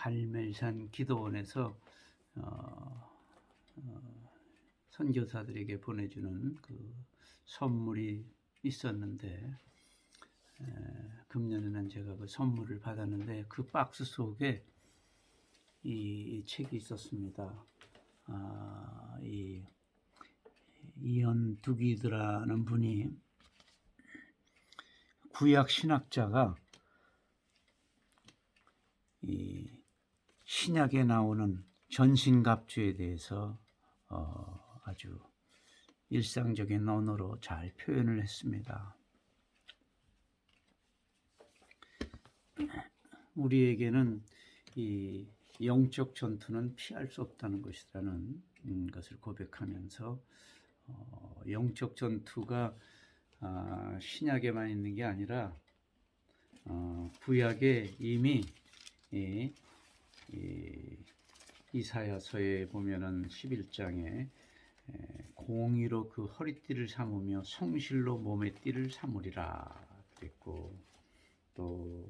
갈멜산 기도원에서 어, 어, 선교사들에게 보내주는 그 선물이 있었는데 에, 금년에는 제가 그 선물을 받았는데 그 박스 속에 이, 이 책이 있었습니다. 아, 이 이연두기드라는 분이 구약 신학자가 이 신약에 나오는 전신갑주에 대해서 어, 아주 일상적인 언어로 잘 표현을 했습니다. 우리에게는 이 영적 전투는 피할 수 없다는 것이라는 음, 것을 고백하면서 어, 영적 전투가 아, 신약에만 있는 게 아니라 어, 구약에 이미 이, 이 이사야서에 보면은 11장에 공의로 그 허리띠를 삼으며 성실로 몸의 띠를 삼으리라 그랬고 또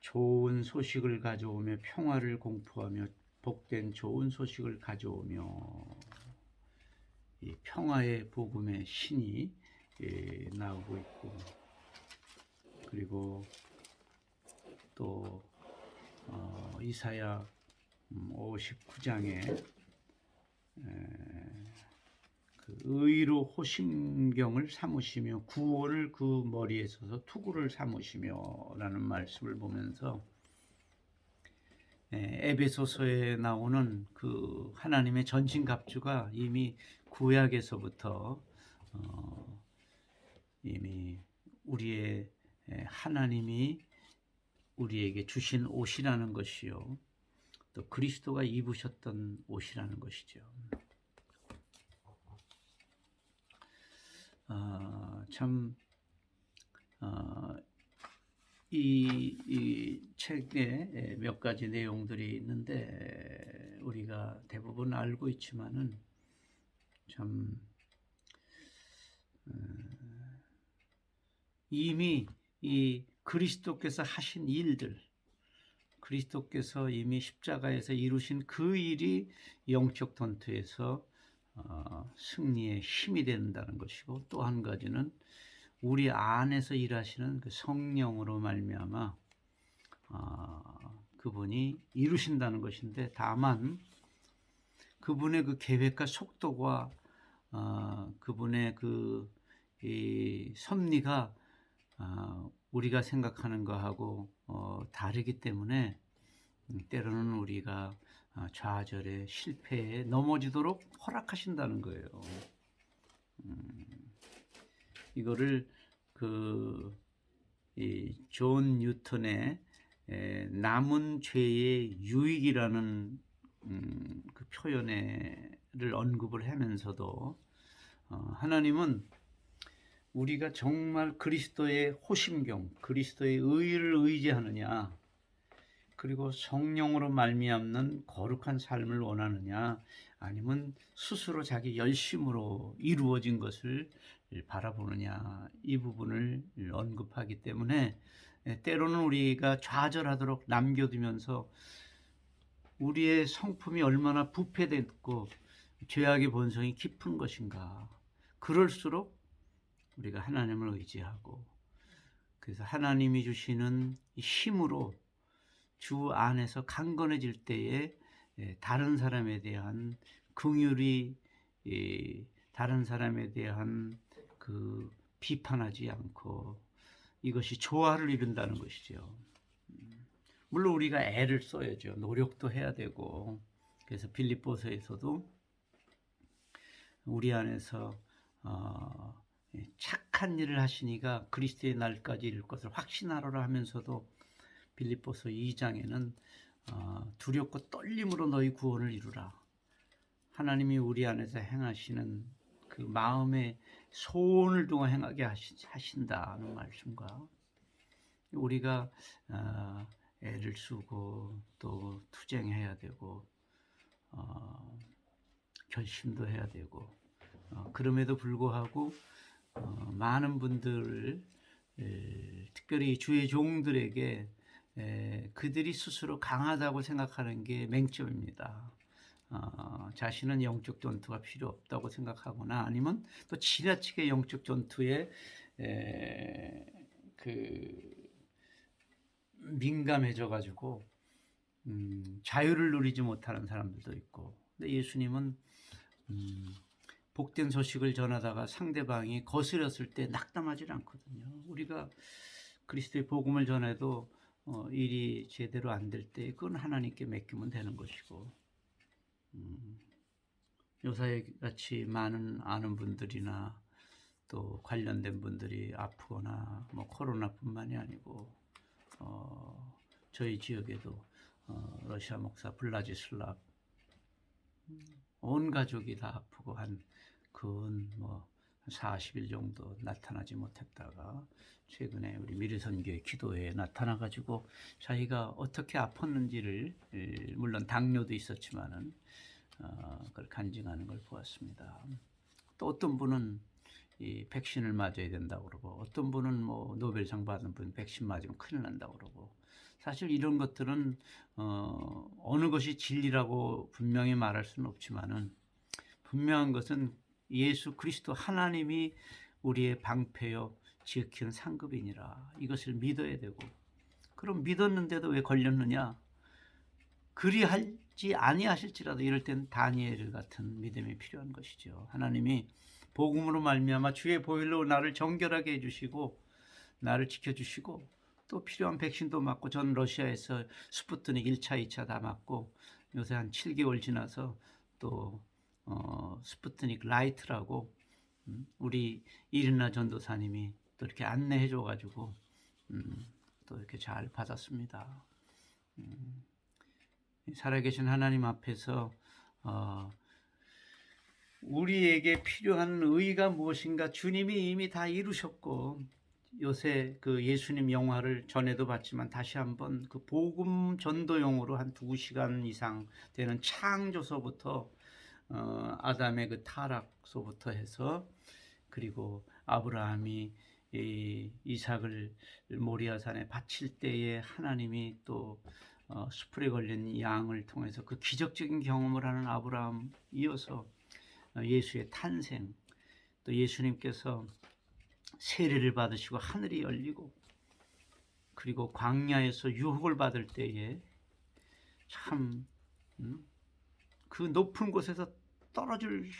좋은 소식을 가져오며 평화를 공포하며 복된 좋은 소식을 가져오며 이 평화의 복음의 신이 예, 나오고 있고 그리고 또 어, 이사야 59장에 그 의로 호심경을 삼으시며 구원을 그 머리에 서서 투구를 삼으시며라는 말씀을 보면서 에, 에베소서에 나오는 그 하나님의 전신갑주가 이미 구약에서부터 어, 이미 우리의 에, 하나님이 우리에게 주신 옷이라는 것이요. 또 그리스도가 입으셨던 옷이라는 것이죠. 아, 참, 아, 이, 이 책에 몇 가지 내용들이 있는데 우리가 대부분 알고 있지만은 참 음, 이미 이 그리스도께서 하신 일들 그리스도께서 이미 십자가에서 이루신 그 일이 영적 전투에서 어, 승리의 힘이 된다는 것이고 또 한 가지는 우리 안에서 일하시는 그 성령으로 말미암아 어, 그분이 이루신다는 것인데 다만 그분의 그 계획과 속도와 어, 그분의 그이 섭리가 어, 우리가 생각하는 거하고 어, 다르기 때문에 음, 때로는 우리가 어, 좌절에 실패에 넘어지도록 허락하신다는 거예요. 음, 이거를 그이존 뉴턴의 에, 남은 죄의 유익이라는 음, 그 표현을 언급을 하면서도 어, 하나님은 우리가 정말 그리스도의 호심경, 그리스도의 의를 의지하느냐, 그리고 성령으로 말미암는 거룩한 삶을 원하느냐, 아니면 스스로 자기 열심으로 이루어진 것을 바라보느냐, 이 부분을 언급하기 때문에 때로는 우리가 좌절하도록 남겨두면서 우리의 성품이 얼마나 부패됐고 죄악의 본성이 깊은 것인가. 그럴수록 우리가 하나님을 의지하고 그래서 하나님이 주시는 힘으로 주 안에서 강건해질 때에 예, 다른 사람에 대한 긍휼이 다른 사람에 대한 그 비판하지 않고 이것이 조화를 이룬다는 것이죠. 음, 물론 우리가 애를 써야죠. 노력도 해야 되고 그래서 빌립보서에서도 우리 안에서 어, 예, 착한 일을 하시니가 그리스도의 날까지 이룰 것을 확신하라 하면서도 빌립보서 2장에는 어, 두렵고 떨림으로 너희 구원을 이루라. 하나님이 우리 안에서 행하시는 그 마음의 소원을 두고 행하게 하신다는 말씀과 우리가 어, 애를 쓰고 또 투쟁해야 되고 어, 결심도 해야 되고 그럼에도 불구하고 어, 많은 분들을 에, 특별히 주의 종들에게 에, 그들이 스스로 강하다고 생각하는 게 맹점입니다. 어, 자신은 영적 전투가 필요 없다고 생각하거나 아니면 또 지나치게 영적 전투에 에, 그 민감해져 가지고 음, 자유를 누리지 못하는 사람들도 있고 근데 예수님은 음, 복된 소식을 전하다가 상대방이 거스렸을 때 낙담하지 않거든요. 우리가 그리스도의 복음을 전해도 어, 일이 제대로 안 될 때 그건 하나님께 맡기면 되는 것이고 음, 요사에 같이 많은 아는 분들이나 또 관련된 분들이 아프거나 뭐 코로나뿐만이 아니고 어, 저희 지역에도 어, 러시아 목사 블라지슬랍 음, 온 가족이 다 아프고 한 근뭐 40일 정도 나타나지 못했다가 최근에 우리 미르선교회 기도회에 나타나 가지고 자기가 어떻게 아팠는지를 에, 물론 당뇨도 있었지만은 어, 그걸 간증하는 걸 보았습니다. 또 어떤 분은 이 백신을 맞아야 된다고 그러고 어떤 분은 뭐 노벨상 받은 분 백신 맞으면 큰일 난다고 그러고 사실 이런 것들은 어, 어느 것이 진리라고 분명히 말할 수는 없지만은 분명한 것은 예수 그리스도 하나님이 우리의 방패요 지키는 상급이니라. 이것을 믿어야 되고. 그럼 믿었는데도 왜 걸렸느냐? 그리할지 아니하실지라도 이럴 땐 다니엘 같은 믿음이 필요한 것이죠. 하나님이 복음으로 말미암아 주의 보혈로 나를 정결하게 해주시고 나를 지켜주시고 또 필요한 백신도 맞고 전 러시아에서 스푸트닉 1차, 2차 다 맞고 요새 한 7개월 지나서 또 어, 스푸트닉 라이트라고 음, 우리 이르나 전도사님이 또 이렇게 안내해 줘 가지고 음, 또 이렇게 잘 받았습니다. 음, 살아계신 하나님 앞에서 어, 우리에게 필요한 의가 무엇인가 주님이 이미 다 이루셨고 요새 그 예수님 영화를 전에도 봤지만 다시 한번 그 복음 전도용으로 한 두 시간 이상 되는 창조서부터 어, 아담의 그 타락서부터 해서 그리고 아브라함이 이 이삭을 모리아산에 바칠 때에 하나님이 또 어, 수풀에 걸린 양을 통해서 그 기적적인 경험을 하는 아브라함 이어서 어, 예수의 탄생 또 예수님께서 세례를 받으시고 하늘이 열리고 그리고 광야에서 유혹을 받을 때에 참 음, 그 높은 곳에서 떨어질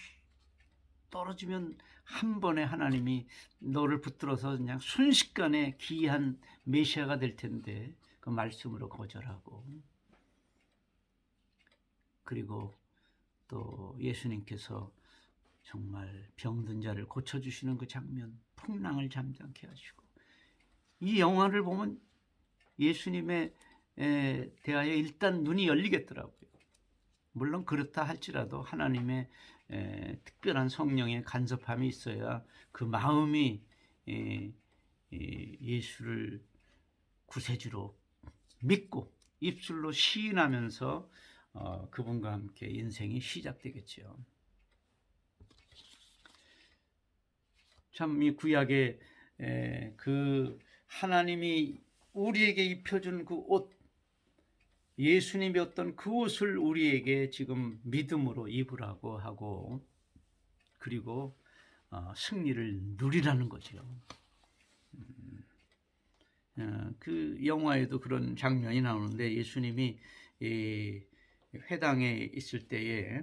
떨어지면 한 번에 하나님이 너를 붙들어서 그냥 순식간에 기이한 메시아가 될 텐데 그 말씀으로 거절하고. 그리고 또 예수님께서 정말 병든 자를 고쳐주시는 그 장면, 풍랑을 잠잠케 하시고 이 영화를 보면 예수님에 에 대하여 일단 눈이 열리겠더라고요. 물론 그렇다 할지라도 하나님의 에, 특별한 성령의 간섭함이 있어야 그 마음이 에, 에, 예수를 구세주로 믿고 입술로 시인하면서 어, 그분과 함께 인생이 시작되겠지요. 참 이 구약의 에, 그 하나님이 우리에게 입혀준 그 옷, 예수님이 어떤 그 옷을 우리에게 지금 믿음으로 입으라고 하고 그리고 어, 승리를 누리라는 거죠. 음, 어, 그 영화에도 그런 장면이 나오는데 예수님이 이 회당에 있을 때에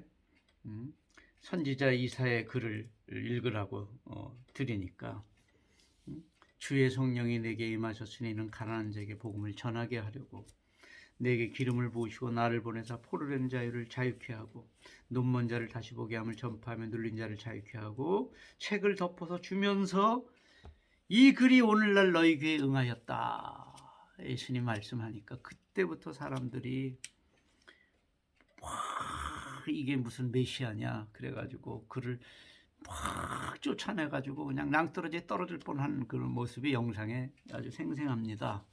음, 선지자 이사의 글을 읽으라고 어, 드리니까. 음, 주의 성령이 내게 임하셨으니 는 가난한 자에게 복음을 전하게 하려고. 내게 기름을 부으시고 나를 보내사 포로된 자유를 자유케 하고 눈먼 자를 다시 보게 함을 전파하며 눌린 자를 자유케 하고 책을 덮어서 주면서 이 글이 오늘날 너희 귀에 응하였다. 예수님 말씀하니까 그때부터 사람들이 와 이게 무슨 메시아냐? 그래가지고 그를 막 쫓아내가지고 그냥 낭떠러지에 떨어질 뻔한 그런 모습이 영상에 아주 생생합니다.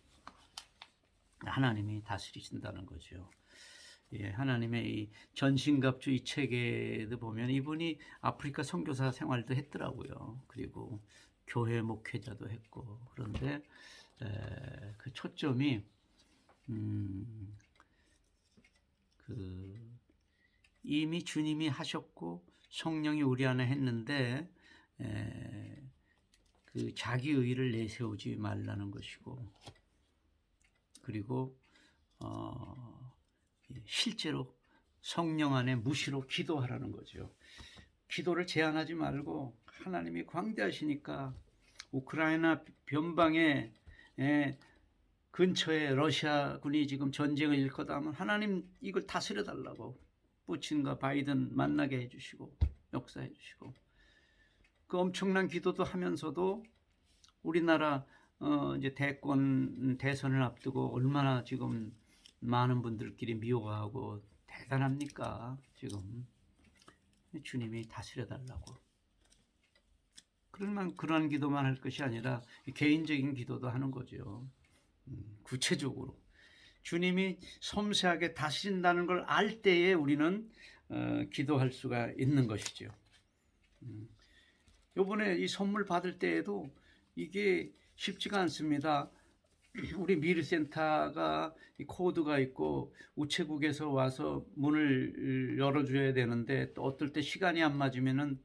하나님이 다스리신다는 거죠. 예, 하나님의 이 전신갑주의 체계도 보면 이분이 아프리카 선교사 생활도 했더라고요. 그리고 교회 목회자도 했고 그런데 에, 그 초점이 음, 그 이미 주님이 하셨고 성령이 우리 안에 했는데 에, 그 자기 의를 내세우지 말라는 것이고 그리고 어, 실제로 성령 안에 무시로 기도하라는 거죠. 기도를 제한하지 말고 하나님이 광대하시니까 우크라이나 변방에 에, 근처에 러시아군이 지금 전쟁을 일거다 하면 하나님 이걸 다스려 달라고 putin과 바이든 만나게 해주시고 역사해 주시고. 그 엄청난 기도도 하면서도 우리나라 어 이제 대권 대선을 앞두고 얼마나 지금 많은 분들끼리 미워하고 대단합니까 지금? 주님이 다스려 달라고. 그러면 그러한 기도만 할 것이 아니라 개인적인 기도도 하는 거죠. 음, 구체적으로 주님이 섬세하게 다스린다는 걸 알 때에 우리는 어, 기도할 수가 있는 것이죠. 음, 요번에 이 선물 받을 때에도 이게 쉽지가 않습니다. 우리 미르센터가 이 코드가 있고 우체국에서 와서 문을 열어줘야 되는데 또 어떨 때 시간이 안 맞으면은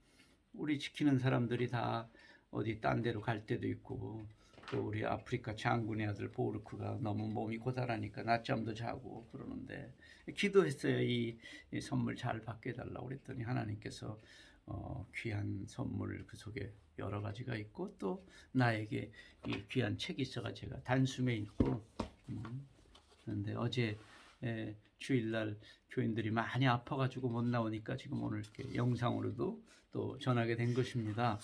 우리 지키는 사람들이 다 어디 딴 데로 갈 때도 있고 또 우리 아프리카 장군의 아들 보르크가 너무 몸이 고달하니까 낮잠도 자고 그러는데 기도했어요. 이, 이 선물 잘 받게 해달라고 그랬더니 하나님께서 어, 귀한 선물 그 속에 여러 가지가 있고 또 나에게 이 귀한 책이 있어가 제가 단숨에 읽고 음, 그런데 어제 에, 주일날 교인들이 많이 아파가지고 못 나오니까 지금 오늘 이렇게 영상으로도 또 전하게 된 것입니다.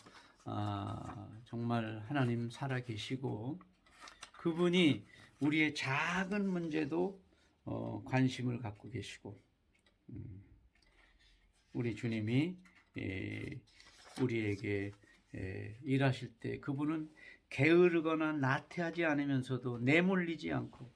아, 정말 하나님 살아 계시고 그분이 우리의 작은 문제도 어, 관심을 갖고 계시고 음, 우리 주님이 에, 우리에게 에, 일하실 때 그분은 게으르거나 나태하지 않으면서도 내몰리지 않고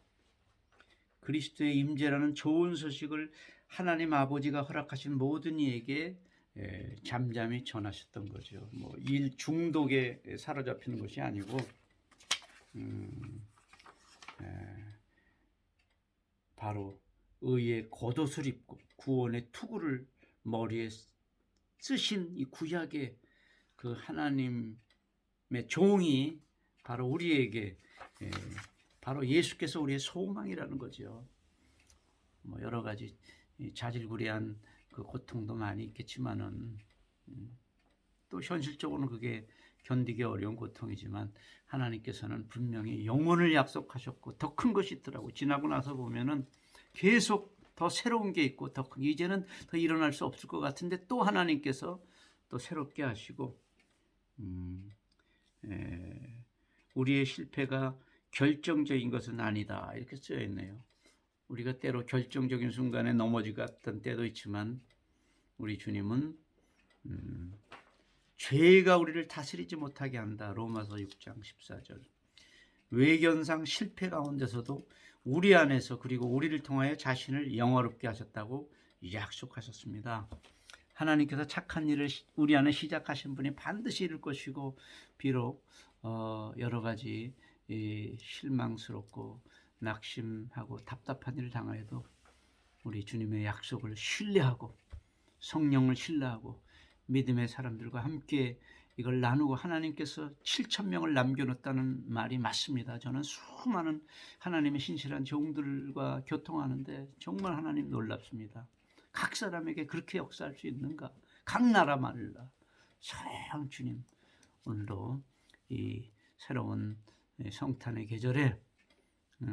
그리스도의 임재라는 좋은 소식을 하나님 아버지가 허락하신 모든 이에게 에, 잠잠히 전하셨던 거죠. 뭐 일 중독에 사로잡히는 것이 아니고 음, 에, 바로 의의 겉옷을 입고 구원의 투구를 머리에 쓰신 이 구약의 그 하나님의 종이 바로 우리에게 에, 바로 예수께서 우리의 소망이라는 거죠. 뭐 여러 가지 이 자질구레한 그 고통도 많이 있겠지만은 음, 또 현실적으로는 그게 견디기 어려운 고통이지만 하나님께서는 분명히 영혼을 약속하셨고 더 큰 것이 있더라고 지나고 나서 보면은 계속 더 새로운 게 있고 더 큰, 이제는 더 일어날 수 없을 것 같은데 또 하나님께서 또 새롭게 하시고 음, 에, 우리의 실패가 결정적인 것은 아니다 이렇게 쓰여 있네요. 우리가 때로 결정적인 순간에 넘어지갔던 때도 있지만 우리 주님은 음, 죄가 우리를 다스리지 못하게 한다. 로마서 6장 14절. 외견상 실패 가운데서도 우리 안에서 그리고 우리를 통하여 자신을 영화롭게 하셨다고 약속하셨습니다. 하나님께서 착한 일을 시- 우리 안에 시작하신 분이 반드시 이룰 것이고 비록 어, 여러 가지 이 실망스럽고 낙심하고 답답한 일을 당하여도 우리 주님의 약속을 신뢰하고 성령을 신뢰하고 믿음의 사람들과 함께 이걸 나누고 하나님께서 7천 명을 남겨놓았다는 말이 맞습니다. 저는 수많은 하나님의 신실한 종들과 교통하는데 정말 하나님 놀랍습니다. 각 사람에게 그렇게 역사할 수 있는가? 각 나라마다 서양 주님 오늘도 이 새로운 성탄의 계절에 음,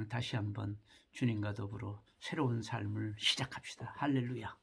다시 한번 주님과 더불어 새로운 삶을 시작합시다. 할렐루야.